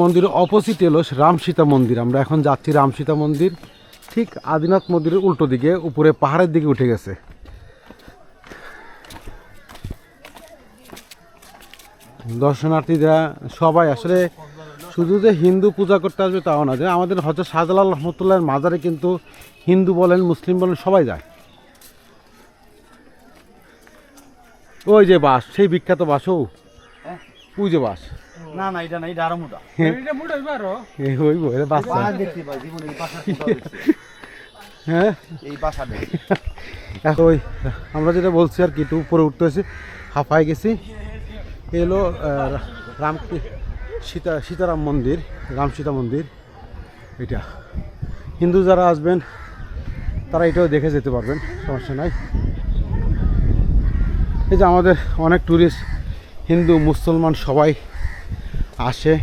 মন্দিরের অপোজিট এলো রামসীতা মন্দির। আমরা এখন যাচ্ছি রামসীতা মন্দির। ঠিক আদিনাথ মন্দিরের উল্টো দিকে, উপরে পাহাড়ের দিকে উঠে গেছে। দর্শনার্থীরা সবাই আসলে শুধু যে হিন্দু পূজা করতে আসবে তাও না, যে আমাদের হজরত শাহজালাল রহমতুল্লাহর মাজারে কিন্তু হিন্দু বলেন, মুসলিম বলেন, সবাই যায়। ওই যে বাস, সেই বিখ্যাত বাসও যে বাস। না না এটা না এটা আরও মোটা। এই ওই বই বাচ্চা বাস দেখতে পাই জীবনে এই বাসা হ্যাঁ? এই বাসা দেখ ওই আমরা যেটা বলছি আর কি একটু উপরে উঠতে হয়েছে হাফায় গেছি। এলো রাম সীতা সীতারাম মন্দির রাম সীতা মন্দির এটা। হিন্দু যারা আসবেন তারা এটাও দেখে যেতে পারবেন সমস্যা নাই। এই যে আমাদের অনেক ট্যুরিস্ট হিন্দু মুসলমান সবাই আসে।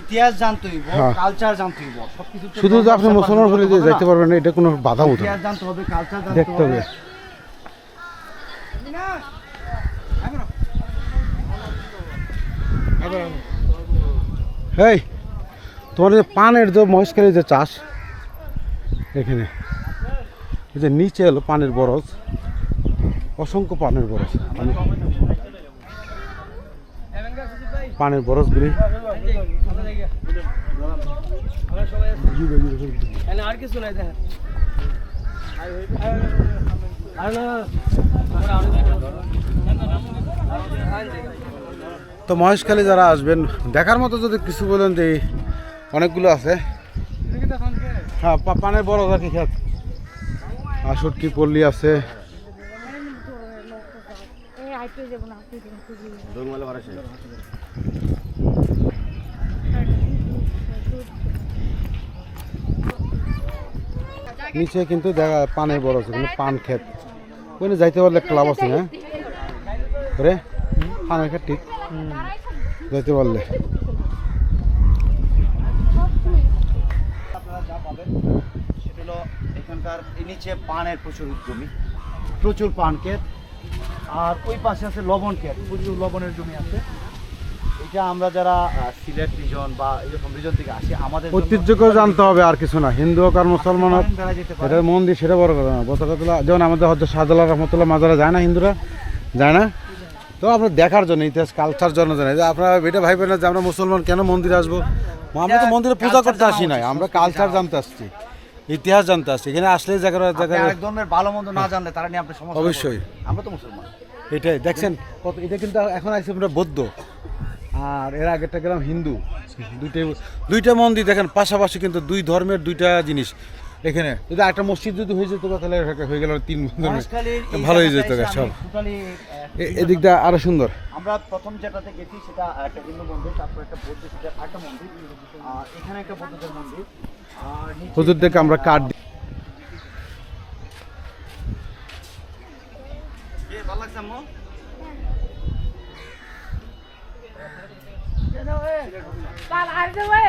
ইতিহাস জানতে হইব হ্যাঁ। কালচার জানতে হইব সবকিছু শুধু যে আপনি মুসলমান হলে যে যাইতে পারবেন এটা কোনো বাধা বোধ ইতিহাস জানতে হবে কালচার জানতে দেখতে হবে। এই তোমার যে পানের যে মহেশখালী যে চাষ এখানে এই যে নিচে এলো পানের বরজ অসংখ্য পানের বরজ। পানের আর কিছু নাই দেখা তো মহেশখালী যারা আসবেন দেখার মতো যদি কিছু বলেন যে অনেকগুলো আছে। হ্যাঁ পানের বড় জাতি খেত। আর সটকি পল্লী আছে। না নিচে কিন্তু দেখা পানের বড় আছে কিন্তু পান ক্ষেত। ওখানে যাইতে পারলে একটা লাভ আছে হ্যাঁ? রে পানের ক্ষেত ঠিক। যাইতে পারলে। আপনারা যা পাবেন সেটা হলো এখানকার নিচে পানের প্রচুর জমি প্রচুর পান ক্ষেত। আর ওই পাশে আছে লবণ ক্ষেত প্রচুর লবণের জমি আছে। এটা আমরা যারা সিলেট রিজন বা এরকম রিজন থেকে আসি আমাদের ঐতিহ্যকে জানতে হবে আর কিছু না। হিন্দু হোক আর মুসলমান হোক এটা মন্দির সেটা বড় কথা না। কথা যেমন আমাদের হচ্ছে শাহজালাল রহমতুল্লাহ মাজারে যায় না হিন্দুরা যায় না। তো আপনার দেখার জন্য ইতিহাস কালচার জন্য জানাই যে আপনারা এটা ভাইবেন না যে আমরা মুসলমান কেন মন্দিরে আসব? আমরা তো মন্দিরে পূজা করতে আসি নাই। আমরা কালচার জানতে আসছি। ইতিহাস জানতে আসছি। এখানে আসলে জায়গা জায়গা আরেক ধর্মের ভালো মন্দ না জানলে তারা নিয়ে আপনি সমস্যা অবশ্যই। আমরা তো মুসলমান। এটাই দেখছেন কত এটা কিন্তু এখন আসছে আমরা বৌদ্ধ। আর এর আগেরটা গেলাম হিন্দু। দুইটাই দুইটা মন্দির দেখেন পাশাপাশি কিন্তু দুই ধর্মের দুইটা জিনিস। এখানে যদি একটা মসজিদ যদি হয়ে যেত তাহলে হয়ে গেল তিন ভালো হয়ে যেত সব। এদিকটা আরও সুন্দর। আমরা প্রথম যেটাতে গেছি সেটা একটা হিন্দু মন্দির তারপর একটা বৌদ্ধ সেটা একটা মন্দির। এখানে একটা বৌদ্ধদের মন্দির। আর নিচে হুজুর থেকে আমরা কাঠ দিই। এ, ভালো লাগছে আম্মু? পালা আসবে ওই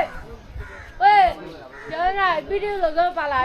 ওই ভিডিও লোক পালা